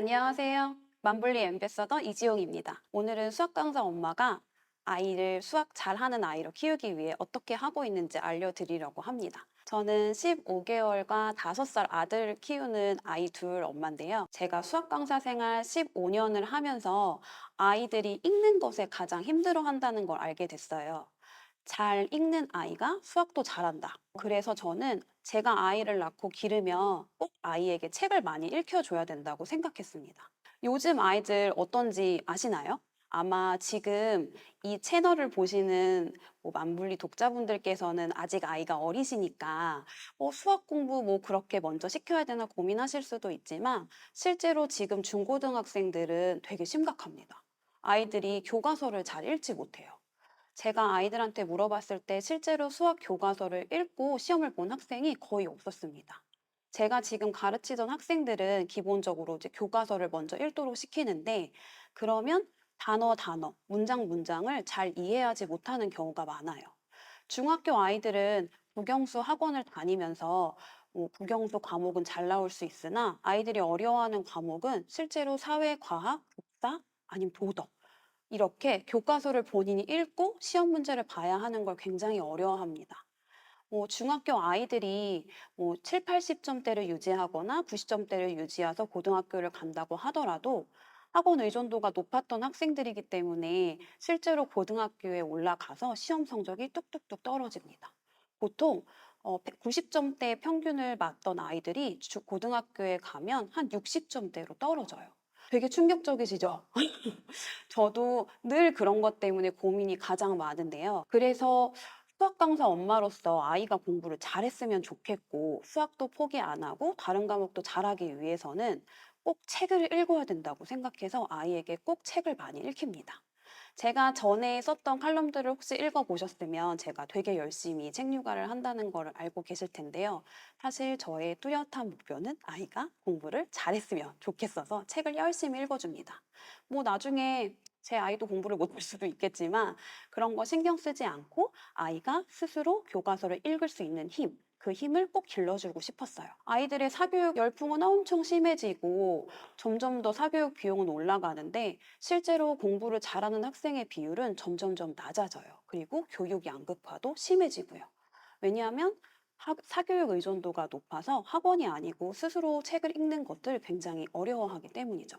안녕하세요. 만블리 엠베서더 이지용입니다. 오늘은 수학 강사 엄마가 아이를 수학 잘하는 아이로 키우기 위해 어떻게 하고 있는지 알려드리려고 합니다. 저는 15개월과 5살 아들을 키우는 아이 둘 엄마인데요. 제가 수학 강사 생활 15년을 하면서 아이들이 읽는 것에 가장 힘들어 한다는 걸 알게 됐어요. 잘 읽는 아이가 수학도 잘한다. 그래서 저는 제가 아이를 낳고 기르면 꼭 아이에게 책을 많이 읽혀줘야 된다고 생각했습니다. 요즘 아이들 어떤지 아시나요? 아마 지금 이 채널을 보시는 뭐 만블리 독자분들께서는 아직 아이가 어리시니까 어, 수학 공부 뭐 그렇게 먼저 시켜야 되나 고민하실 수도 있지만 실제로 지금 중고등학생들은 되게 심각합니다. 아이들이 교과서를 잘 읽지 못해요. 제가 아이들한테 물어봤을 때 실제로 수학 교과서를 읽고 시험을 본 학생이 거의 없었습니다. 제가 지금 가르치던 학생들은 기본적으로 이제 교과서를 먼저 읽도록 시키는데 그러면 단어 단어, 문장 문장을 잘 이해하지 못하는 경우가 많아요. 중학교 아이들은 국영수 학원을 다니면서 뭐 국영수 과목은 잘 나올 수 있으나 아이들이 어려워하는 과목은 실제로 사회, 과학, 국사, 아니면 도덕 이렇게 교과서를 본인이 읽고 시험 문제를 봐야 하는 걸 굉장히 어려워합니다. 뭐 중학교 아이들이 뭐 7, 80점대를 유지하거나 90점대를 유지해서 고등학교를 간다고 하더라도 학원 의존도가 높았던 학생들이기 때문에 실제로 고등학교에 올라가서 시험 성적이 뚝뚝뚝 떨어집니다. 보통 어, 90점대 평균을 맞던 아이들이 주- 고등학교에 가면 한 60점대로 떨어져요. 되게 충격적이시죠? 저도 늘 그런 것 때문에 고민이 가장 많은데요. 그래서 수학 강사 엄마로서 아이가 공부를 잘했으면 좋겠고 수학도 포기 안 하고 다른 과목도 잘하기 위해서는 꼭 책을 읽어야 된다고 생각해서 아이에게 꼭 책을 많이 읽힙니다. 제가 전에 썼던 칼럼들을 혹시 읽어보셨으면 제가 되게 열심히 책 육아를 한다는 걸 알고 계실 텐데요. 사실 저의 뚜렷한 목표는 아이가 공부를 잘했으면 좋겠어서 책을 열심히 읽어줍니다. 뭐 나중에 제 아이도 공부를 못 할 수도 있겠지만 그런 거 신경 쓰지 않고 아이가 스스로 교과서를 읽을 수 있는 힘, 그 힘을 꼭 길러주고 싶었어요. 아이들의 사교육 열풍은 엄청 심해지고 점점 더 사교육 비용은 올라가는데 실제로 공부를 잘하는 학생의 비율은 점점점 낮아져요. 그리고 교육 양극화도 심해지고요. 왜냐하면 학- 사교육 의존도가 높아서 학원이 아니고 스스로 책을 읽는 것들 굉장히 어려워하기 때문이죠.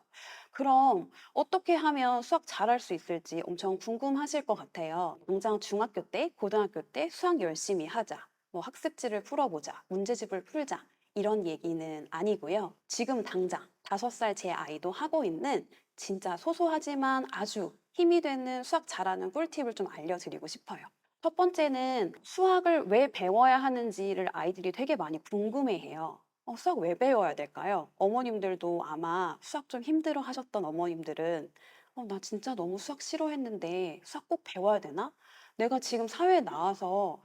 그럼 어떻게 하면 수학 잘할 수 있을지 엄청 궁금하실 것 같아요. 당장 중학교 때, 고등학교 때 수학 열심히 하자. 뭐 학습지를 풀어보자. 문제집을 풀자. 이런 얘기는 아니고요. 지금 당장 다섯 살 제 아이도 하고 있는 진짜 소소하지만 아주 힘이 되는 수학 잘하는 꿀팁을 좀 알려드리고 싶어요. 첫 번째는 수학을 왜 배워야 하는지를 아이들이 되게 많이 궁금해해요. 어, 수학 왜 배워야 될까요? 어머님들도 아마 수학 좀 힘들어 하셨던 어머님들은 어, 나 진짜 너무 수학 싫어했는데 수학 꼭 배워야 되나? 내가 지금 사회에 나와서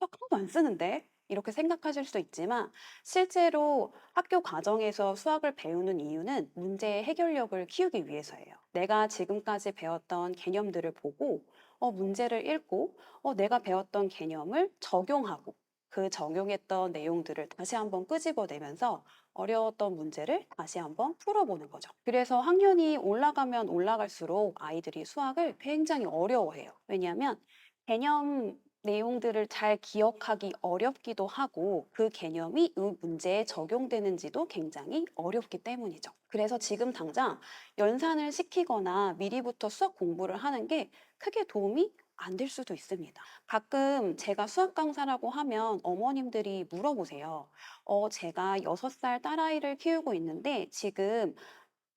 하나도 안 쓰는데? 이렇게 생각하실 수 있지만 실제로 학교 과정에서 수학을 배우는 이유는 문제의 해결력을 키우기 위해서예요. 내가 지금까지 배웠던 개념들을 보고 어, 문제를 읽고 어, 내가 배웠던 개념을 적용하고 그 적용했던 내용들을 다시 한번 끄집어내면서 어려웠던 문제를 다시 한번 풀어보는 거죠. 그래서 학년이 올라가면 올라갈수록 아이들이 수학을 굉장히 어려워해요. 왜냐하면 개념 내용들을 잘 기억하기 어렵기도 하고 그 개념이 이 문제에 적용되는지도 굉장히 어렵기 때문이죠. 그래서 지금 당장 연산을 시키거나 미리부터 수학 공부를 하는 게 크게 도움이 안 될 수도 있습니다. 가끔 제가 수학 강사라고 하면 어머님들이 물어보세요. 어, 제가 여섯 살 딸아이를 키우고 있는데 지금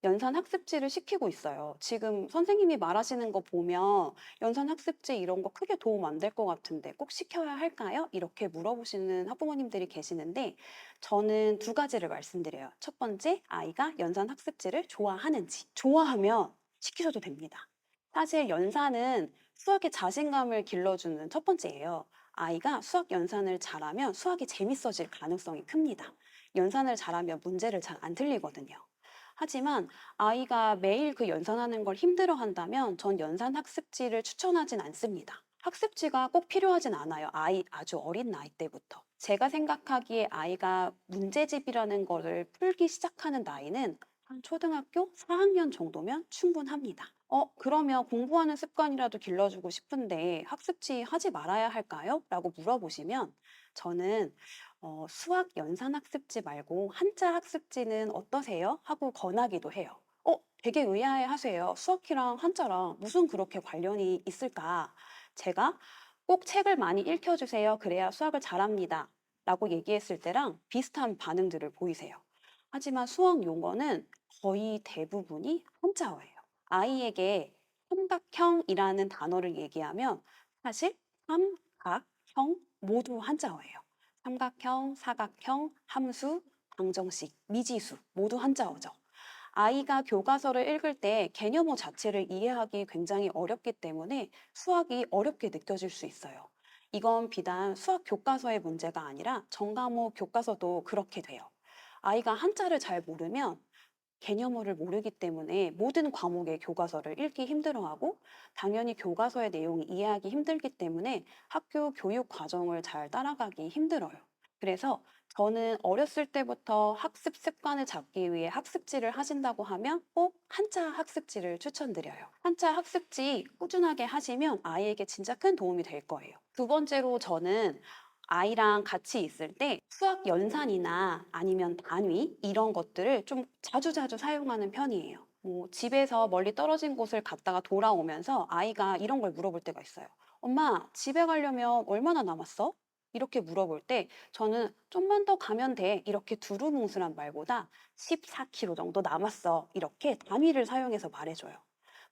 연산 학습지를 시키고 있어요. 지금 선생님이 말하시는 거 보면 연산 학습지 이런 거 크게 도움 안 될 것 같은데 꼭 시켜야 할까요? 이렇게 물어보시는 학부모님들이 계시는데 저는 두 가지를 말씀드려요. 첫 번째, 아이가 연산 학습지를 좋아하는지. 좋아하면 시키셔도 됩니다. 사실 연산은 수학의 자신감을 길러주는 첫 번째예요. 아이가 수학 연산을 잘하면 수학이 재밌어질 가능성이 큽니다. 연산을 잘하면 문제를 잘 안 틀리거든요. 하지만 아이가 매일 그 연산하는 걸 힘들어 한다면 전 연산 학습지를 추천하진 않습니다. 학습지가 꼭 필요하진 않아요. 아이 아주 어린 나이 때부터. 제가 생각하기에 아이가 문제집이라는 거를 풀기 시작하는 나이는 한 초등학교 4학년 정도면 충분합니다. 어, 그러면 공부하는 습관이라도 길러주고 싶은데 학습지 하지 말아야 할까요? 라고 물어보시면 저는 어, 수학 연산 학습지 말고 한자 학습지는 어떠세요? 하고 권하기도 해요. 어, 되게 의아해 하세요. 수학이랑 한자랑 무슨 그렇게 관련이 있을까? 제가 꼭 책을 많이 읽혀주세요. 그래야 수학을 잘합니다. 라고 얘기했을 때랑 비슷한 반응들을 보이세요. 하지만 수학 용어는 거의 대부분이 한자어예요. 아이에게 삼각형이라는 단어를 얘기하면 사실 삼, 각, 형 모두 한자어예요. 삼각형, 사각형, 함수, 방정식, 미지수 모두 한자어죠. 아이가 교과서를 읽을 때 개념어 자체를 이해하기 굉장히 어렵기 때문에 수학이 어렵게 느껴질 수 있어요. 이건 비단 수학 교과서의 문제가 아니라 전과목 교과서도 그렇게 돼요. 아이가 한자를 잘 모르면 개념어를 모르기 때문에 모든 과목의 교과서를 읽기 힘들어하고 당연히 교과서의 내용이 이해하기 힘들기 때문에 학교 교육 과정을 잘 따라가기 힘들어요. 그래서 저는 어렸을 때부터 학습 습관을 잡기 위해 학습지를 하신다고 하면 꼭 한자 학습지를 추천드려요. 한자 학습지 꾸준하게 하시면 아이에게 진짜 큰 도움이 될 거예요. 두 번째로 저는 아이랑 같이 있을 때 수학 연산이나 아니면 단위 이런 것들을 좀 자주자주 사용하는 편이에요. 뭐 집에서 멀리 떨어진 곳을 갔다가 돌아오면서 아이가 이런 걸 물어볼 때가 있어요. 엄마, 집에 가려면 얼마나 남았어? 이렇게 물어볼 때 저는 좀만 더 가면 돼. 이렇게 두루뭉술한 말보다 14km 정도 남았어. 이렇게 단위를 사용해서 말해줘요.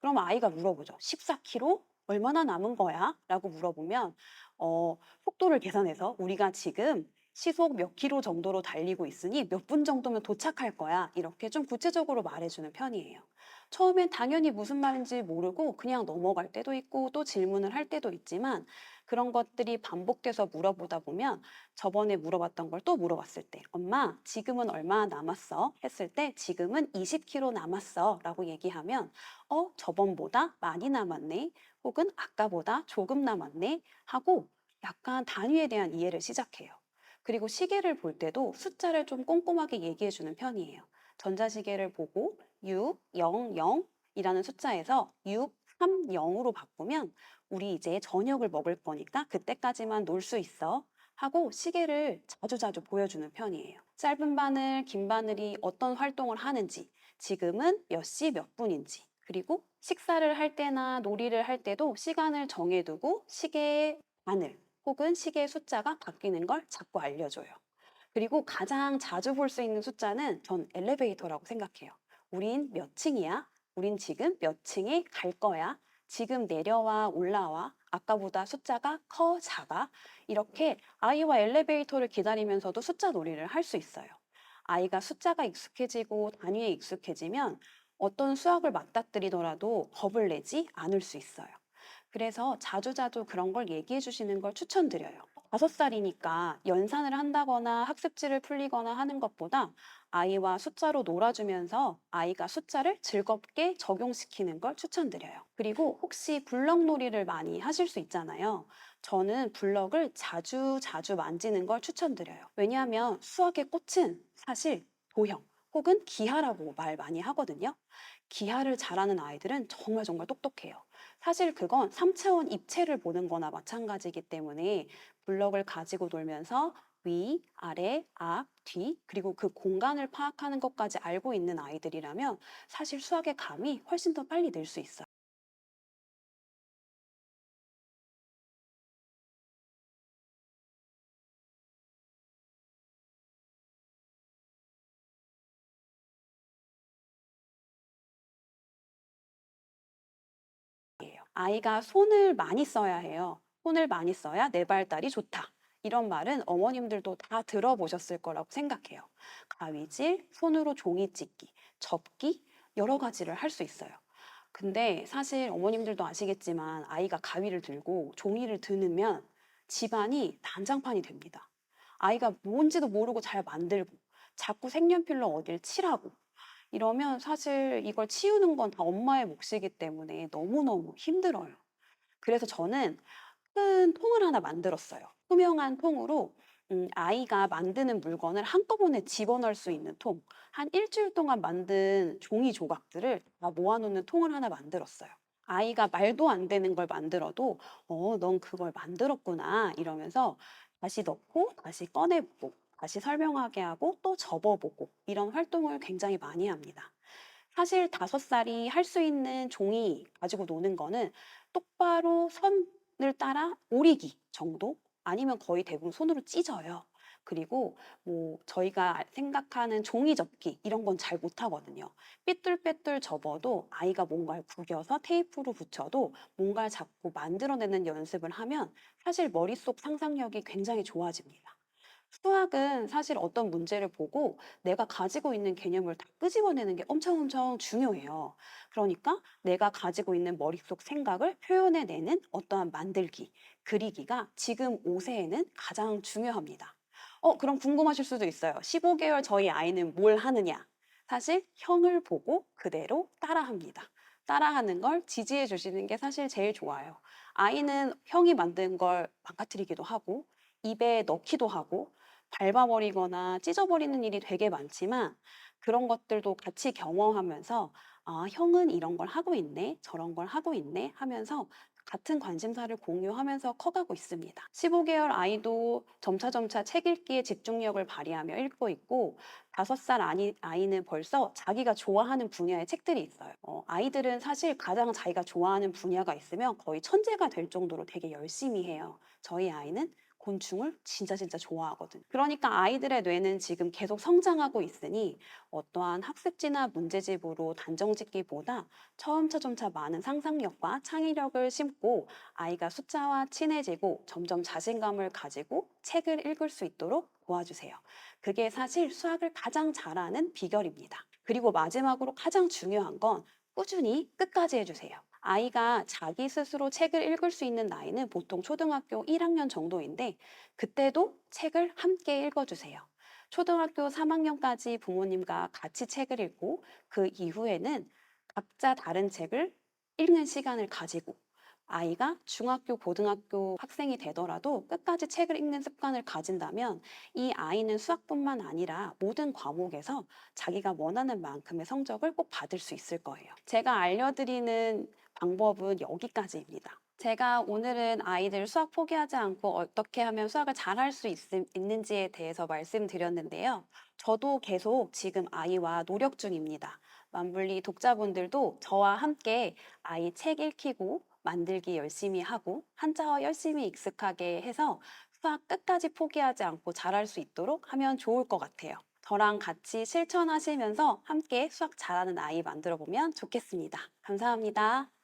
그럼 아이가 물어보죠. 14km? 얼마나 남은 거야? 라고 물어보면 어, 속도를 계산해서 우리가 지금 시속 몇 킬로 정도로 달리고 있으니 몇 분 정도면 도착할 거야. 이렇게 좀 구체적으로 말해주는 편이에요. 처음엔 당연히 무슨 말인지 모르고 그냥 넘어갈 때도 있고 또 질문을 할 때도 있지만 그런 것들이 반복돼서 물어보다 보면 저번에 물어봤던 걸 또 물어봤을 때 엄마 지금은 얼마 남았어? 했을 때 지금은 20km 남았어 라고 얘기하면 어 저번보다 많이 남았네 혹은 아까보다 조금 남았네 하고 약간 단위에 대한 이해를 시작해요. 그리고 시계를 볼 때도 숫자를 좀 꼼꼼하게 얘기해 주는 편이에요. 전자시계를 보고 6, 0, 0이라는 숫자에서 6, 3, 0으로 바꾸면 우리 이제 저녁을 먹을 거니까 그때까지만 놀 수 있어. 하고 시계를 자주자주 보여주는 편이에요. 짧은 바늘, 긴 바늘이 어떤 활동을 하는지, 지금은 몇 시 몇 분인지, 그리고 식사를 할 때나 놀이를 할 때도 시간을 정해두고 시계의 바늘 혹은 시계의 숫자가 바뀌는 걸 자꾸 알려줘요. 그리고 가장 자주 볼 수 있는 숫자는 전 엘리베이터라고 생각해요. 우린 몇 층이야? 우린 지금 몇 층에 갈 거야? 지금 내려와 올라와? 아까보다 숫자가 커 작아? 이렇게 아이와 엘리베이터를 기다리면서도 숫자 놀이를 할 수 있어요. 아이가 숫자가 익숙해지고 단위에 익숙해지면 어떤 수학을 맞닥뜨리더라도 겁을 내지 않을 수 있어요. 그래서 자주자주 그런 걸 얘기해 주시는 걸 추천드려요. 다섯 살이니까 연산을 한다거나 학습지를 풀리거나 하는 것보다 아이와 숫자로 놀아주면서 아이가 숫자를 즐겁게 적용시키는 걸 추천드려요. 그리고 혹시 블럭놀이를 많이 하실 수 있잖아요. 저는 블럭을 자주 자주 만지는 걸 추천드려요. 왜냐하면 수학의 꽃은 사실 도형 혹은 기하라고 말 많이 하거든요. 기하를 잘하는 아이들은 정말 정말 똑똑해요. 사실 그건 3차원 입체를 보는 거나 마찬가지이기 때문에 블럭을 가지고 놀면서 위, 아래, 앞, 뒤, 그리고 그 공간을 파악하는 것까지 알고 있는 아이들이라면 사실 수학의 감이 훨씬 더 빨리 늘 수 있어요. 아이가 손을 많이 써야 해요. 손을 많이 써야 내 발달이 좋다. 이런 말은 어머님들도 다 들어보셨을 거라고 생각해요. 가위질, 손으로 종이 찢기, 접기, 여러 가지를 할 수 있어요. 근데 사실 어머님들도 아시겠지만 아이가 가위를 들고 종이를 드으면 집안이 난장판이 됩니다. 아이가 뭔지도 모르고 잘 만들고 자꾸 색연필로 어딜 칠하고 이러면 사실 이걸 치우는 건 다 엄마의 몫이기 때문에 너무너무 힘들어요. 그래서 저는 큰 통을 하나 만들었어요. 투명한 통으로 음, 아이가 만드는 물건을 한꺼번에 집어넣을 수 있는 통, 한 일주일 동안 만든 종이 조각들을 다 모아놓는 통을 하나 만들었어요. 아이가 말도 안 되는 걸 만들어도, 어, 넌 그걸 만들었구나, 이러면서 다시 넣고, 다시 꺼내보고, 다시 설명하게 하고, 또 접어보고, 이런 활동을 굉장히 많이 합니다. 사실 다섯 살이 할 수 있는 종이 가지고 노는 거는 똑바로 선 을 따라 오리기 정도? 아니면 거의 대부분 손으로 찢어요. 그리고 뭐 저희가 생각하는 종이 접기 이런 건 잘 못하거든요. 삐뚤빼뚤 접어도 아이가 뭔가를 구겨서 테이프로 붙여도 뭔가를 자꾸 만들어내는 연습을 하면 사실 머릿속 상상력이 굉장히 좋아집니다. 수학은 사실 어떤 문제를 보고 내가 가지고 있는 개념을 다 끄집어내는 게 엄청 엄청 중요해요. 그러니까 내가 가지고 있는 머릿속 생각을 표현해내는 어떠한 만들기, 그리기가 지금 5세에는 가장 중요합니다. 어, 그럼 궁금하실 수도 있어요. 15개월 저희 아이는 뭘 하느냐? 사실 형을 보고 그대로 따라합니다. 따라하는 걸 지지해 주시는 게 사실 제일 좋아요. 아이는 형이 만든 걸 망가뜨리기도 하고, 입에 넣기도 하고, 밟아버리거나 찢어버리는 일이 되게 많지만, 그런 것들도 같이 경험하면서, 아, 형은 이런 걸 하고 있네, 저런 걸 하고 있네 하면서 같은 관심사를 공유하면서 커가고 있습니다. 15개월 아이도 점차점차 책 읽기에 집중력을 발휘하며 읽고 있고, 5살 아이, 아이는 벌써 자기가 좋아하는 분야의 책들이 있어요. 어, 아이들은 사실 가장 자기가 좋아하는 분야가 있으면 거의 천재가 될 정도로 되게 열심히 해요. 저희 아이는 곤충을 진짜 진짜 좋아하거든. 그러니까 아이들의 뇌는 지금 계속 성장하고 있으니 어떠한 학습지나 문제집으로 단정 짓기보다 점차점차 많은 상상력과 창의력을 심고 아이가 숫자와 친해지고 점점 자신감을 가지고 책을 읽을 수 있도록 도와주세요. 그게 사실 수학을 가장 잘하는 비결입니다. 그리고 마지막으로 가장 중요한 건 꾸준히 끝까지 해주세요. 아이가 자기 스스로 책을 읽을 수 있는 나이는 보통 초등학교 1학년 정도인데 그때도 책을 함께 읽어주세요. 초등학교 3학년까지 부모님과 같이 책을 읽고 그 이후에는 각자 다른 책을 읽는 시간을 가지고 아이가 중학교, 고등학교 학생이 되더라도 끝까지 책을 읽는 습관을 가진다면 이 아이는 수학뿐만 아니라 모든 과목에서 자기가 원하는 만큼의 성적을 꼭 받을 수 있을 거예요. 제가 알려드리는 방법은 여기까지입니다. 제가 오늘은 아이들 수학 포기하지 않고 어떻게 하면 수학을 잘할 수 있, 있는지에 대해서 말씀드렸는데요. 저도 계속 지금 아이와 노력 중입니다. 만블리 독자분들도 저와 함께 아이 책 읽히고 만들기 열심히 하고 한자어 열심히 익숙하게 해서 수학 끝까지 포기하지 않고 잘할 수 있도록 하면 좋을 것 같아요. 저랑 같이 실천하시면서 함께 수학 잘하는 아이 만들어 보면 좋겠습니다. 감사합니다.